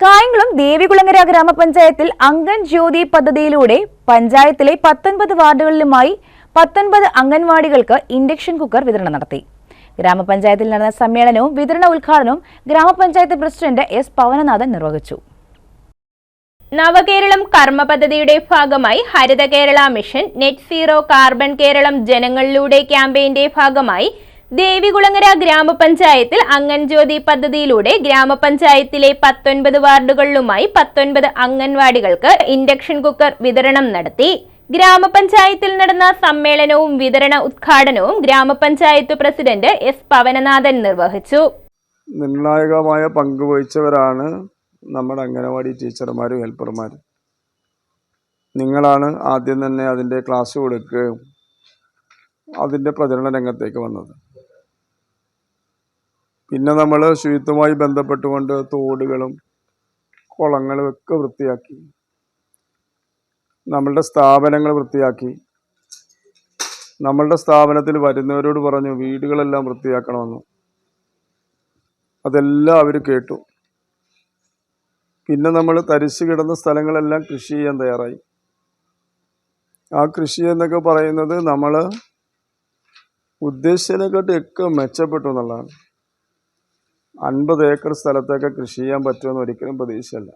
കായംകുളം ദേവികുളങ്ങര ഗ്രാമപഞ്ചായത്തിൽ അംഗൻ ജ്യോതി പദ്ധതിയിലൂടെ പഞ്ചായത്തിലെ പത്തൊൻപത് വാർഡുകളിലുമായി പത്തൊൻപത് അംഗൻവാടികൾക്ക് ഇൻഡക്ഷൻ കുക്കർ വിതരണം നടത്തി. ഗ്രാമപഞ്ചായത്തിൽ നടന്ന സമ്മേളനവും വിതരണ ഉദ്ഘാടനവും ഗ്രാമപഞ്ചായത്ത് പ്രസിഡന്റ് എസ് പവനനാഥൻ നിർവഹിച്ചു. നവകേരളം കർമ്മ പദ്ധതിയുടെ ഭാഗമായി Haritha Kerala mission net zero carbon Keralam ജനങ്ങളിലൂടെ ക്യാമ്പയിന്റെ ഭാഗമായി ദേവികുളങ്ങര ഗ്രാമപഞ്ചായത്തിൽ അംഗൻജ്യോതി പദ്ധതിയിലൂടെ ഗ്രാമപഞ്ചായത്തിലെ പത്തൊൻപത് വാർഡുകളിലുമായി പത്തൊൻപത് അംഗൻവാടികൾക്ക് ഇൻഡക്ഷൻ കുക്കർ വിതരണം നടത്തി. ഗ്രാമപഞ്ചായത്തിൽ നടന്ന സമ്മേളനവും വിതരണ ഉദ്ഘാടനവും ഗ്രാമപഞ്ചായത്ത് പ്രസിഡന്റ് എസ് പവനനാഥൻ നിർവഹിച്ചു. നിർണായകമായ പങ്ക് വഹിച്ചവരാണ് നമ്മുടെ അംഗനവാടി ടീച്ചർമാരും ഹെൽപ്പർമാരും. നിങ്ങളാണ് ആദ്യം തന്നെ അതിന്റെ ക്ലാസ് കൊടുക്കുകയും അതിന്റെ പ്രചരണ രംഗത്തേക്ക് വന്നത്. പിന്നെ നമ്മൾ ശുചിത്വമായി ബന്ധപ്പെട്ടുകൊണ്ട് തോടുകളും കുളങ്ങളും ഒക്കെ വൃത്തിയാക്കി. നമ്മളുടെ സ്ഥാപനങ്ങൾ വൃത്തിയാക്കി. നമ്മളുടെ സ്ഥാപനത്തിൽ വരുന്നവരോട് പറഞ്ഞു വീടുകളെല്ലാം വൃത്തിയാക്കണമെന്ന്. അതെല്ലാം അവർ കേട്ടു. പിന്നെ നമ്മൾ തരിശു കിടന്ന സ്ഥലങ്ങളെല്ലാം കൃഷി ചെയ്യാൻ തയ്യാറായി. ആ കൃഷി എന്നൊക്കെ പറയുന്നത് നമ്മൾ ഉദ്ദേശിച്ചതിനെക്കാട്ടൊക്കെ മെച്ചപ്പെട്ടു എന്നുള്ളതാണ്. അൻപത് ഏക്കർ സ്ഥലത്തൊക്കെ കൃഷി ചെയ്യാൻ പറ്റുമെന്ന് ഒരിക്കലും പ്രതീക്ഷയല്ല.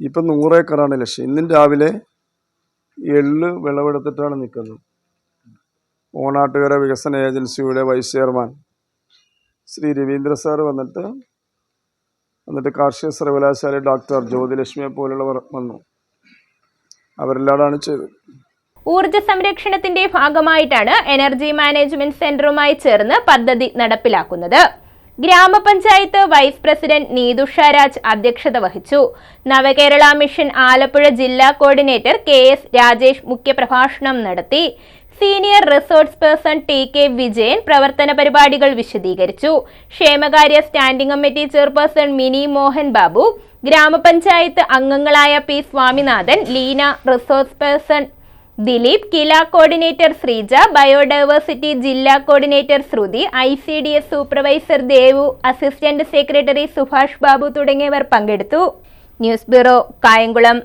ഇപ്പം നൂറ് ഏക്കറാണ് ലക്ഷ്യം. ഇന്നും രാവിലെ എള്ള് വിളവെടുത്തിട്ടാണ് നിൽക്കുന്നത്. ഓണാട്ടുകര വികസന ഏജൻസിയുടെ vice chairman Shri Raveendra sir വന്നിട്ട് എന്നിട്ട് കാർഷിക സർവകലാശാല ഡോക്ടർ ജ്യോതിലക്ഷ്മിയെ പോലുള്ളവർ വന്നു. അവരെല്ലാടാണ് ചെയ്തത്. ഊർജ സംരക്ഷണത്തിന്റെ ഭാഗമായിട്ടാണ് എനർജി മാനേജ്മെന്റ് സെന്ററുമായി ചേർന്ന് പദ്ധതി നടപ്പിലാക്കുന്നത്. ഗ്രാമപഞ്ചായത്ത് വൈസ് പ്രസിഡന്റ് നീതുഷ രാജ് അധ്യക്ഷത വഹിച്ചു. നവകേരള മിഷൻ ആലപ്പുഴ ജില്ലാ കോർഡിനേറ്റർ കെ എസ് രാജേഷ് മുഖ്യപ്രഭാഷണം നടത്തി. Senior resource person T K Vijayan പ്രവർത്തന പരിപാടികൾ വിശദീകരിച്ചു. ക്ഷേമകാര്യ standing committee chairperson Mini Mohan Babu ഗ്രാമപഞ്ചായത്ത് അംഗങ്ങളായ P Swaminathan Leena resource person Dileep KILA coordinator Sreeja biodiversity ജില്ലാ coordinator Sruthi I C D S supervisor Devu assistant secretary Subhash Babu തുടങ്ങിയവർ പങ്കെടുത്തു. News bureau Kayamkulam.